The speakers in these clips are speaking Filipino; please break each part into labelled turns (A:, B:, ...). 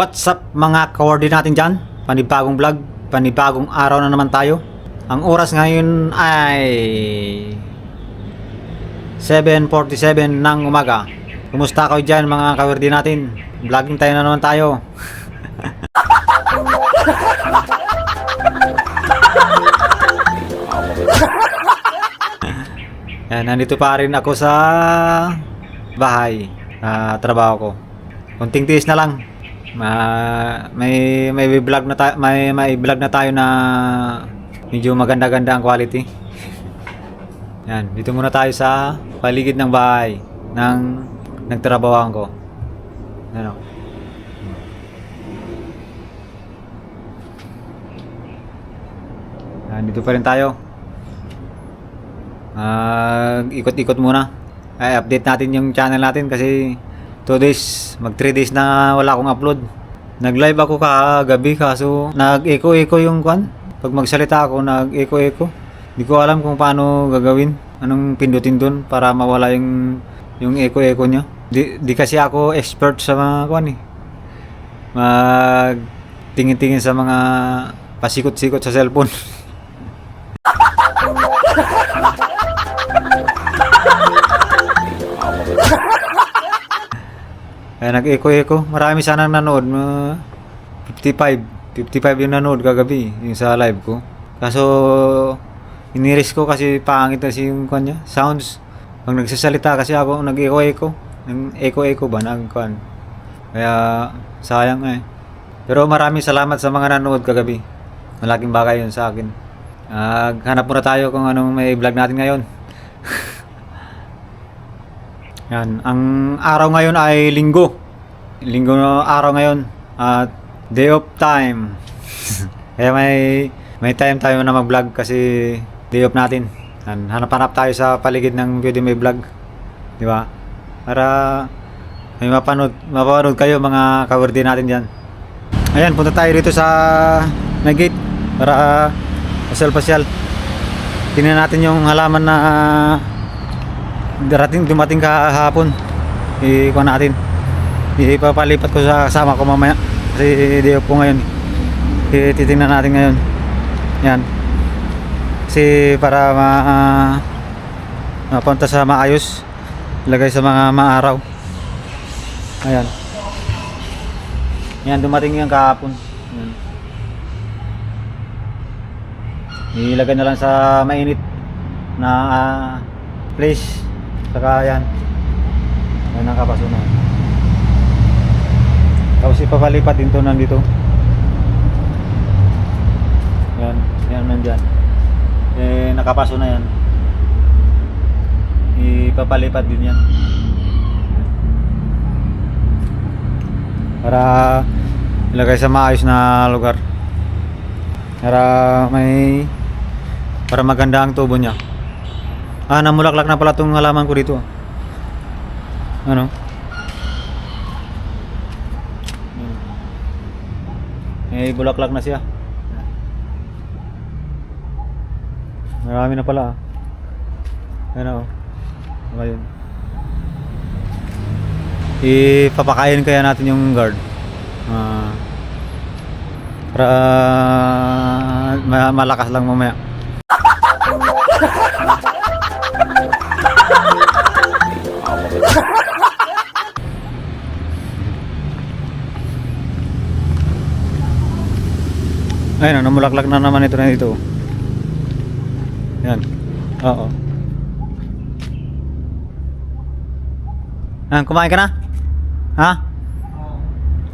A: What's up mga kawardi natin dyan? Panibagong vlog, panibagong araw na naman tayo. Ang oras ngayon ay 7.47 ng umaga. Kumusta kayo dyan mga kawardi natin? Vlogging tayo na naman tayo. Yan, nandito pa rin ako sa bahay na trabaho ko. Kunting tiis na lang. Ma may may vlog na tayo, may may vlog na tayo na medyo maganda-ganda ang quality. Yan, dito muna tayo sa paligid ng bahay ng nagtrabahoan ko. Ano? Yan, dito pa rin tayo. Ah, ikot-ikot muna. Ay, update natin yung channel natin kasi 2 days, mag 3 days na wala akong upload. Nag-live ako kagabi kaso nag-echo-echo yung kwan. Pag magsalita ako, nag-echo-echo. Hindi ko alam kung paano gagawin. Anong pindutin dun para mawala yung yung echo-echo niya. Di, di kasi ako expert sa mga kwan eh. Mag tingin-tingin sa mga pasikot-sikot sa cellphone. Kaya nag-echo-echo. Marami sanang nanood. Mga 55. 55 yung nanood kagabi. Yung sa live ko. Kaso, iniris ko kasi pangit kasi yung kanya. Sounds. Pag nagsasalita kasi ako, nag-echo-echo. Nag echo-echo ba? Nag-kwan. Kaya, sayang eh. Pero maraming salamat sa mga nanood kagabi. Malaking bagay yun sa akin. Ah, hanap muna tayo kung anong may vlog natin ngayon. Yan, ang araw ngayon ay linggo. Linggo na araw ngayon at day of time. Kaya may may time tayo na mag-vlog kasi day off natin. Yan, hanap-hanap tayo sa paligid ng pwede may vlog. Di ba? Para may mapanood, mapanood kayo mga kawardi natin diyan. Ayan, punta tayo dito sa may gate para pasyal-pasyal. Tingnan natin yung halaman na darating dumating kahapon. Ikuha natin. Ipapalipat ko sa kasama ko mamaya. Kasi off ko ngayon. Titingnan natin ngayon. Yan. Kasi para ma uh, mapunta sa maayos. Lagay sa mga maaraw. Ayan. Yan dumating yan kahapon. Yan. ilagay na lang sa mainit na uh, place saka yan. Yan ang kapasunan. Tapos ipapalipat din to nandito. Yan yan nandyan. Eh nakapaso na yan. Ipapalipat din yan. Para ilagay sa maayos na lugar. Para may para maganda ang tubo niya Ah, namulaklak na pala itong halaman ko dito. Ano? Eh, bulaklak na siya. Marami na pala. ah. Ano? Ngayon. Ipapakain kaya natin yung guard. Ah. para ma- malakas lang mamaya. Ayun, oh, namulaklak na naman ito na ito. Yan. Oo. Ah, kumain ka na? Ha?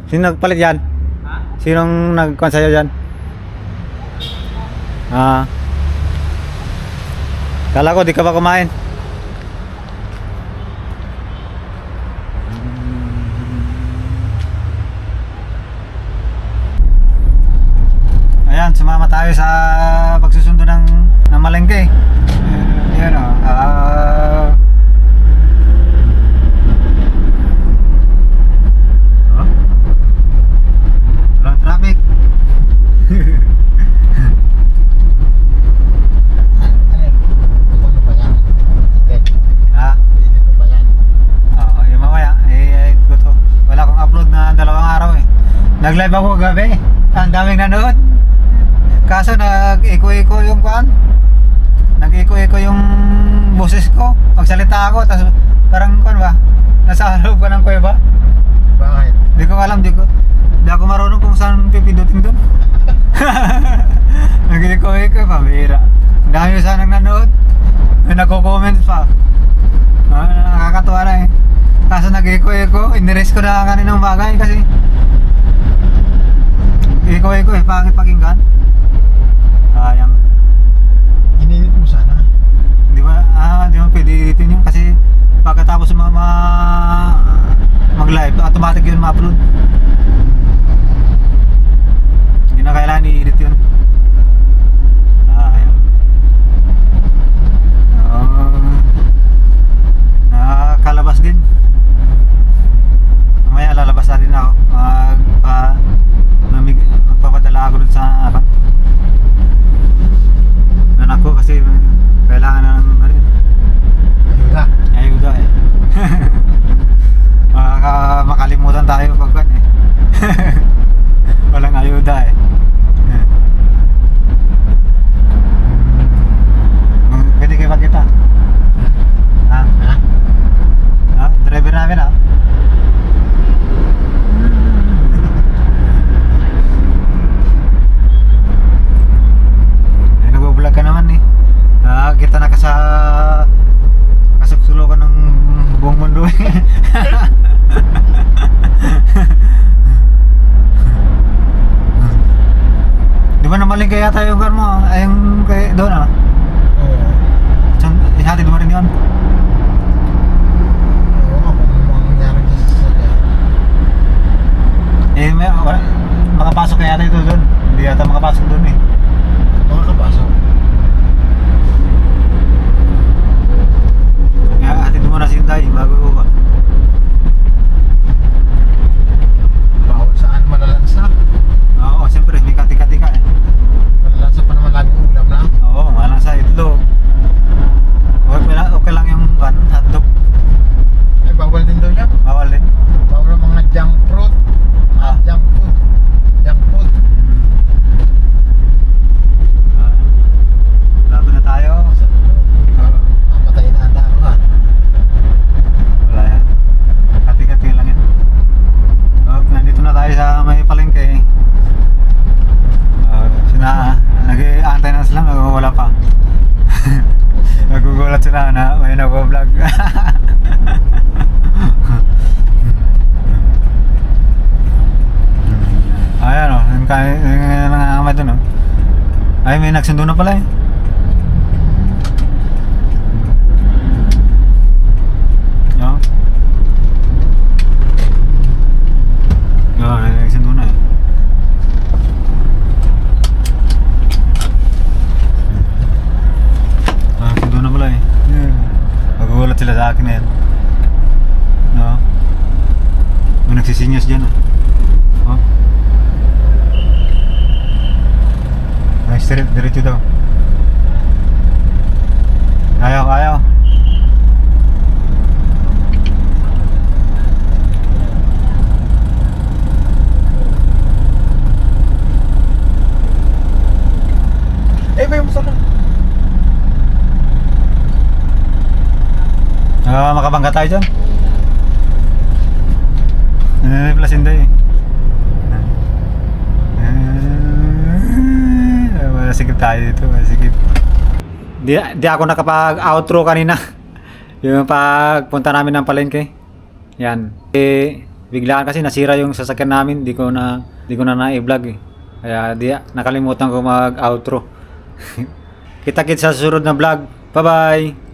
A: Sino nagpalit yan?
B: Ha?
A: Sinong nagkuhan sa'yo dyan? Ah. Kala ko di ka pa kumain. Ayan, sumama tayo sa pagsusundo ng, ng malengke. O. Oh. Eh, na dalawang araw eh. Nag-live ako gabi. Ang daming nanood. Kaso nag-iko-iko yung kuan. Nag-iko-iko yung boses ko. Pagsalita ako, tapos parang kuan ba? Nasa loob ka ng kuweba.
B: Bakit?
A: Hindi ko alam, di ko. Di ako marunong kung saan pipindutin doon. Nag-iko-iko, pambira. Ang dami sanang nanood. May nagko-comment pa. Ah, nakakatuwa na eh. Kaso nag-iko-iko, iniris ko na kaninang bagay kasi iko-iko eh, pangit pakinggan. Sayang.
B: Ininit mo sana.
A: Di ba, ah, di ba pwede editin yun kasi pagkatapos ma, ma mag-live, automatic yun ma-upload. Hindi na kailangan i-edit yun. Ah, ayan. Oh, nakakalabas din. Mamaya lalabas na din ako. Mag, pa, mamig, magpapadala ako dun sa account anak ko kasi kailangan ng ano yun,
B: Ayuda.
A: ayuda eh. Makaka makalimutan tayo pag kan eh. Walang ayuda eh. Hmm, Pwede kayo magkita. Ha?
B: Ha?
A: Ha? Driver namin ha? Eh, nag-vlog ka naman eh. Ah, kita na ka sa kasuksulokan ng buong mundo eh. Namaling kaya tayo yung car mo? ah? Ay, yung kay doon ah.
B: Oo.
A: Saan, ihatid mo rin yun? Eh, may, wala, makapasok kaya tayo doon. Hindi yata makapasok doon eh.
B: Makakapasok.
A: Kaya hatid mo na si Inday bago ko ba?
B: Bawal saan malalansa.
A: Oo, siyempre, may katika-tika eh.
B: Malalansa pa naman laging ulam na.
A: Oo, malang sa itlog. Okay lang, okay lang yung kan, hotdog.
B: Ay, bawal din daw yan.
A: Bawal din.
B: Bawal ang mga junk fruit. Mga
A: Ah.
B: junk food. Junk food.
A: Ah, laban na tayo.
B: Ah, Mapatayin na anda ako ha.
A: Wala yan. Kati-kati lang yan. Oh, nandito na tayo sa may palengke. Uh, sina, nag-aantay na sila, wala pa. Nagugulat sila na may nag-vlog. Ayan o, yung kaya yung nangangamay dun o. Ay, may nagsundo na pala eh. No? Oo, oh, nagsundo na eh. Ah, nagsundo na pala eh. Yeah. Magugulat sila sa akin na yan. No? May nagsisinyas dyan ah. Oh. Ay, straight, diretso daw. Ayaw, ayaw.
B: Eh, may masama.
A: Ah, makabangga tayo dyan. Eh, plus hindi eh. Masigip tayo dito, masigip. Di, di ako nakapag-outro kanina. yung pagpunta namin ng palengke. Yan. Eh, biglaan kasi nasira yung sasakyan namin. Di ko na, di ko na na-vlog eh. Kaya di, nakalimutan ko mag-outro. Kita-kits sa susunod na vlog. Bye-bye!